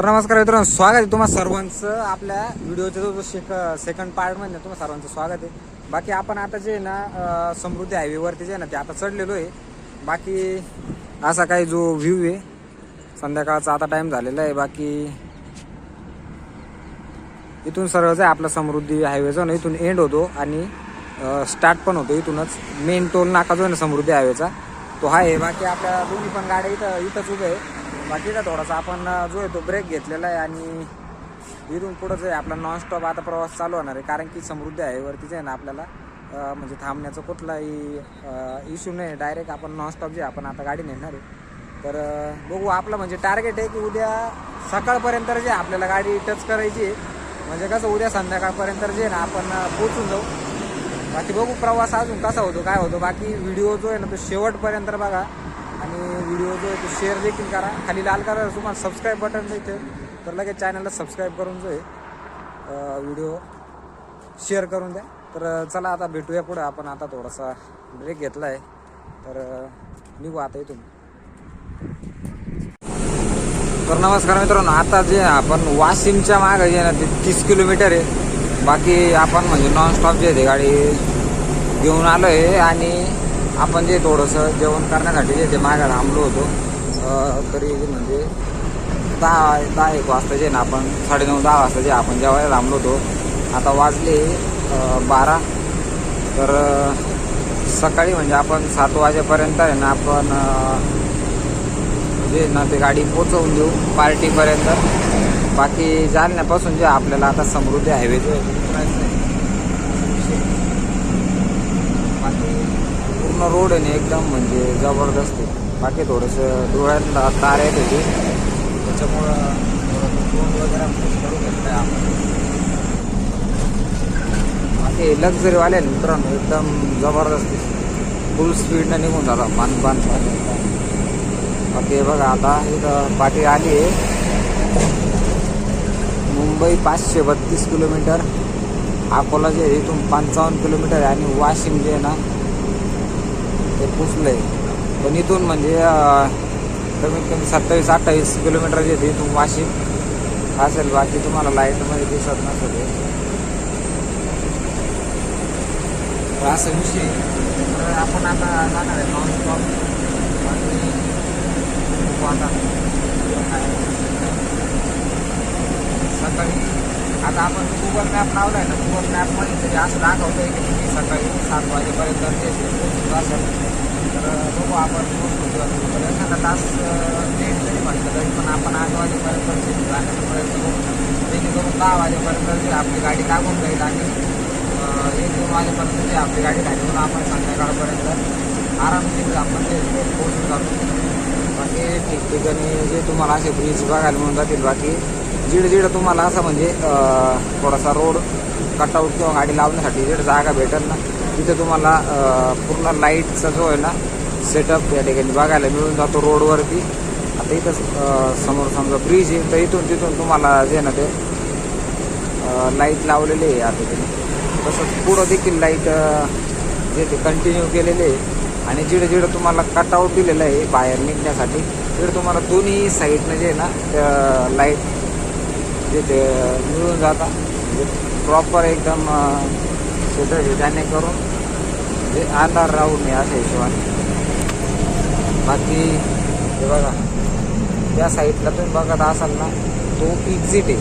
तर नमस्कार मित्रांनो स्वागत आहे तुम्हा सर्वांचं आपल्या व्हिडिओच्या जो शेक सेकंड पार्टमध्ये तुम्हा सर्वांचं स्वागत आहे. बाकी आपण आता जे आहे ना समृद्धी हायवेवरती जे आहे ना ते आता चढलेलो आहे. बाकी असा काही जो व्ह्यू आहे संध्याकाळचा आता टाइम झालेला आहे. बाकी इथून सरळच आहे आपला समृद्धी हायवे जो ना इथून एंड होतो आणि स्टार्ट पण होतो इथूनच. मेन टोल नाका जो आहे ना समृद्धी हायवेचा तो आहे. बाकी आपल्या दोन्ही पण गाड्या इथं इथंच उभे आहे. बाकी का थोडासा आपण जो आहे तो ब्रेक घेतलेला आहे आणि इथून पुढंच आहे आपला नॉनस्टॉप आता प्रवास चालू होणार आहे. कारण की समृद्धी हायवेवरती जे आहे ना आपल्याला. म्हणजे थांबण्याचा कुठलाही इश्यू नाही. डायरेक्ट आपण नॉनस्टॉप जे आपण आता गाडी नेणार आहे. तर बघू आपलं म्हणजे टार्गेट आहे की उद्या सकाळपर्यंत जे आपल्याला गाडी टच करायची आहे. म्हणजे कसं उद्या संध्याकाळपर्यंत जे ना आपण पोचून जाऊ. बाकी बघू प्रवास अजून कसा होतो काय होतो. बाकी व्हिडिओ जो आहे ना तो शेवटपर्यंत बघा. आणि व्हिडिओ जो आहे तो शेअर देखील करा. खाली लाल करा तुम्हाला सबस्क्राईब बटन देते तर लगेच चॅनलला सबस्क्राईब करून जो आहे व्हिडिओ शेअर करून द्या. तर चला आता भेटूया पुढं. आपण आता थोडासा ब्रेक घेतला आहे तर निघू आता इथून. तर नमस्कार मित्रांनो आता जे आपण वाशिमच्या मागं जे ना ते तीस किलोमीटर आहे. बाकी आपण म्हणजे नॉनस्टॉप जे आहे ते गाडी घेऊन आलो आहे आणि आपण जे थोडंसं जेवण करण्यासाठी जे ते मागं थांबलो होतो तरी म्हणजे दहा दहा एक वाजता जे ना आपण साडेनऊ दहा वाजता जे आपण जेवायला थांबलो होतो आता वाजले बारा. तर सकाळी म्हणजे आपण सात वाजेपर्यंत आहे ना आपण जे ना ते गाडी पोचवून देऊ पार्टीपर्यंत. बाकी जालन्यापासून जे आपल्याला आता समृद्धी हायवे जो आहे तो उतरायचा आहे. बाकी पूर्ण रोड आहे ना एकदम म्हणजे जबरदस्त आहे. बाकी थोडंसं डोळ्यांना तार आहे त्याची त्याच्यामुळं थोडंसं वगैरे पुश आपण. बाकी लक्झरीवाले मित्रांनो एकदम जबरदस्त फुल स्पीडनं निघून झाला पान पान बाकी बघा आता इथं पाठी आली आहे. मुंबई पाचशे बत्तीस किलोमीटर. अकोला जे आहे इथून पंचावन्न किलोमीटर आहे. आणि वाशिम जे आहे ना ते पुसलं आहे पण इथून म्हणजे कमीत कमी सत्तावीस अठ्ठावीस किलोमीटर येते इथून वाशिम असेल बाकी तुम्हाला लाईटमध्ये दिसत नसेल असं विषय आपण आता जाणार आहे नॉनस्टॉप आता. सकाळी आता आपण गुगल मॅप लावलाय ना गुगल मॅपमध्ये तरी असं दाखवतंय की तुम्ही सकाळी सात वाजेपर्यंत ते पोहोचून असेल तर बघू आपण पोहोचतो तर एखादा तास लेट जरी म्हटलं तरी पण आपण आठ वाजेपर्यंत जाण्याचा प्रयत्न करू जेणेकरून दहा वाजेपर्यंत जे आपली गाडी लागून जाईल आणि एक दोन वाजेपर्यंत जे आपली गाडी घालून आपण संध्याकाळपर्यंत आरामशीर आपण ते पोहोचून जातो. बाकी ठिकठिकाणी जे तुम्हाला असे ब्रिज बघायला मिळून जातील बाकी जिड जिड तुम्हाला असं म्हणजे थोडासा रोड कटआउट किंवा गाडी लावण्यासाठी जिड जागा भेटेल ना. तिथे तुम्हाला पूर्ण लाईटचा जो आहे ना सेटअप या ठिकाणी बघायला मिळून जातो रोडवरती आता इथंच समोर समजा ब्रिज आहे तर इथून तिथून तुम्हाला जे आहे ना ते लाइट लावलेले आहे या ठिकाणी तसंच पुढं देखील लाइट जे ते कंटिन्यू केलेले आहे. आणि जिडं जिडं तुम्हाला कटआउट दिलेलं आहे बाहेर निघण्यासाठी. तिकडे तुम्हाला दोन्ही साईडनं जे आहे ना लाइट जे ते मिळून जातात म्हणजे प्रॉपर एकदम शेतं त्याने करून म्हणजे जे अंधार राहू नये अशा हिशोबाने. बाकी हे बघा त्या साईडला तुम्ही बघत असाल ना तो एक्झिट आहे.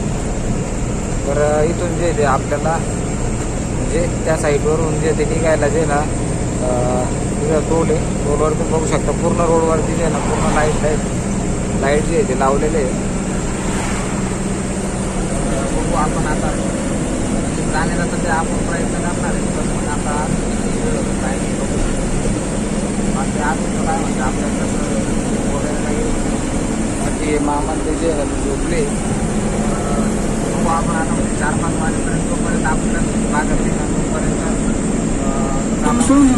तर इथून जे ते आपल्याला म्हणजे त्या साईडवरून जे ते निघायला जे ना तिथं टोल आहे टोलवर तुम्ही बघू शकता. पूर्ण रोडवरती जे आहे ना पूर्ण लाइट लाइट लाइट जे आहे ते लावलेले आहे.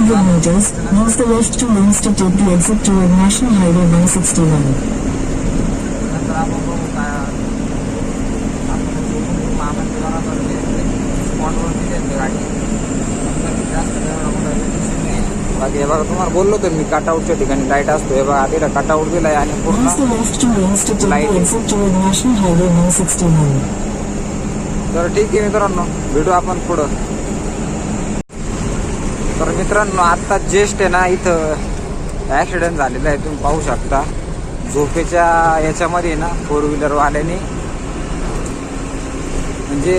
100 meters, use the left two lanes to take the exit toward National Highway 161. बाकी हे बघा तुम्हाला बोललो तर मी कटआउटच्या ठिकाणी. लाइट असतो हे बघा आधीला कटआउट दिलाय आणि पूर्ण लाइट तर ठीक आहे मित्रांनो भेटू आपण पुढं. तर मित्रांनो आत्ता ज्येष्ठ आहे ना इथं ॲक्सिडेंट झालेला आहे तुम्ही पाहू शकता. झोपेच्या याच्यामध्ये ना फोर व्हीलरवाल्याने म्हणजे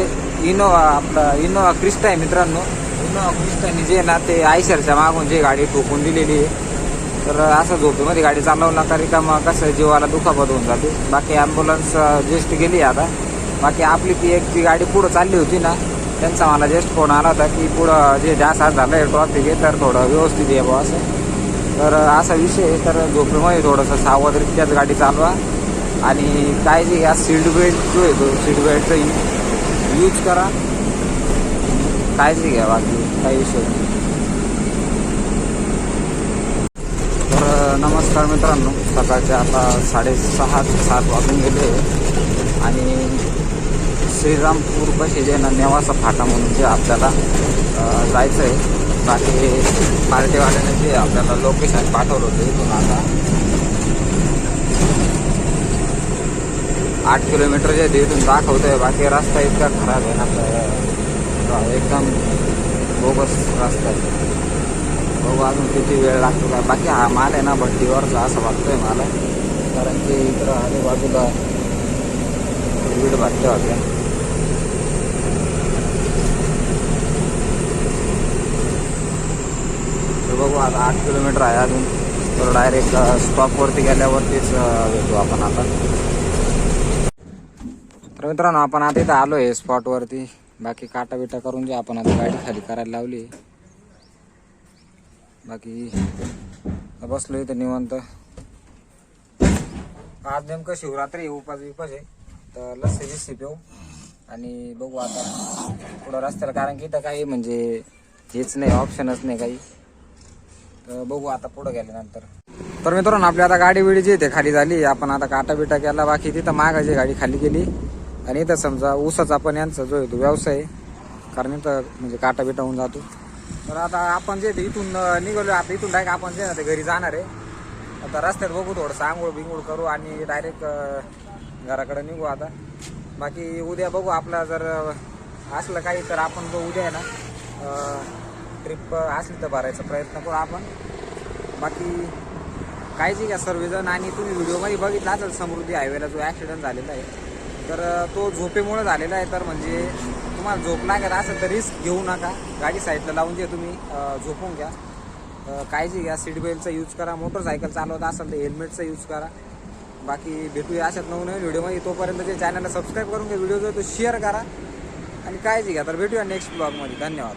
इनोवा आपला इनोवा क्रिस्टा आहे मित्रांनो. इनोवा क्रिस्टाने जे ना ते आयशरच्या मागून जे गाडी ठोकून दिलेली आहे. तर असं झोपेमध्ये गाडी चालवू नका रिकामा कसं जीवाला दुखापत होऊन जाते. बाकी ॲम्ब्युलन्स जस्ट गेली आता. बाकी आपली ती एक ती गाडी पुढं चालली होती ना त्यांचा मला जस्ट फोन आला होता की पुढं जे जास्त झालं आहे ट्रॉफिक आहे तर थोडं व्यवस्थित आहे बुवा असं तर असा विषय आहे तर झोपेमध्ये थोडंसं सावधरित्याच गाडी चालवा. आणि काय जे या सीट बेल्ट जो आहे तो सीट बेल्टचा यूज करा. काळजी घ्या बाकी काही विषय नाही. तर नमस्कार मित्रांनो सकाळचे आता साडेसहा ते सात वाजून गेले. आणि श्रीरामपूर पाशी जे ना नेवासा फाटा म्हणून जे आपल्याला जायचं आहे बाकी पार्टीवाल्याने जे आपल्याला लोकेशन पाठवलं होतं इथून आता. आठ किलोमीटर जे इथून दाखवतोय बाकी रस्ता इतका खराब आहे ना एकदम बोगस रस्ता आहे. बघू अजून किती वेळ लागतो काय. बाकी हा माल आहे ना भट्टीवरचा असं वाटतंय मला. कारण की इकडं आजूबाजूला वीड भट्ट्या होत्या तर बघू आता आठ किलोमीटर आहे अजून. तर डायरेक्ट स्टॉपवरती गेल्यावरतीच भेटू आपण आता. तर मित्रांनो आपण आता इथं आलो आहे स्पॉटवरती बाकी काटा बिटा करून जे आपण आता गाडी खाली करायला लावली. बाकी बसलो इथं निवांत. आज नेमकं शिवरात्री उपास बिपास आहे. तर लस्सी बिस्सी पिऊ. आणि बघू आता पुढं रस्त्याला कारण की इथं काही म्हणजे हेच नाही ऑप्शनच नाही काही. तर बघू आता पुढं गेल्यानंतर. तर मित्रांनो आपली आता गाडी बिडी जी आहे खाली झाली. आपण आता काटा बिटा केला. बाकी तिथं मागायची गाडी खाली गेली. आणि इथं समजा ऊसाचा पण यांचा जो आहे तो व्यवसाय. आहे. कारण इथं म्हणजे काटा बिटा होऊन जातो. तर आता आपण जे ते इथून निघालो आता इथून डायरेक्ट आपण जे ना ते घरी जाणार आहे. आता रस्त्यात बघू थोडंसं आंघोळ बिंगोळ करू आणि डायरेक्ट घराकडे निघू आता. बाकी उद्या बघू. आपला जर असलं काही तर आपण जो उद्या आहे ना. ट्रिप असली तर भरायचा प्रयत्न करू आपण. बाकी काळजी घ्या सर्वजण आणि तुम्ही व्हिडिओमध्ये बघितला असेल समृद्धी हायवेला जो ॲक्सिडेंट झालेला आहे. तर तो झोपेमुळे झालेला आहे तर म्हणजे तुम्हाला झोप लागत असेल तर रिस्क घेऊ नका. गाडी साईडला लावून जे तुम्ही झोपून घ्या. काळजी घ्या सीट बेल्टचा यूज करा मोटरसायकल चालवत असेल तर हेल्मेटचा यूज करा. बाकी भेटूया अशात नवनवीन व्हिडिओमध्ये तोपर्यंत जे चॅनलला सबस्क्राईब करून घ्या व्हिडिओ जो तो शेअर करा. आणि काळजी घ्या तर भेटूया नेक्स्ट ब्लॉगमध्ये धन्यवाद.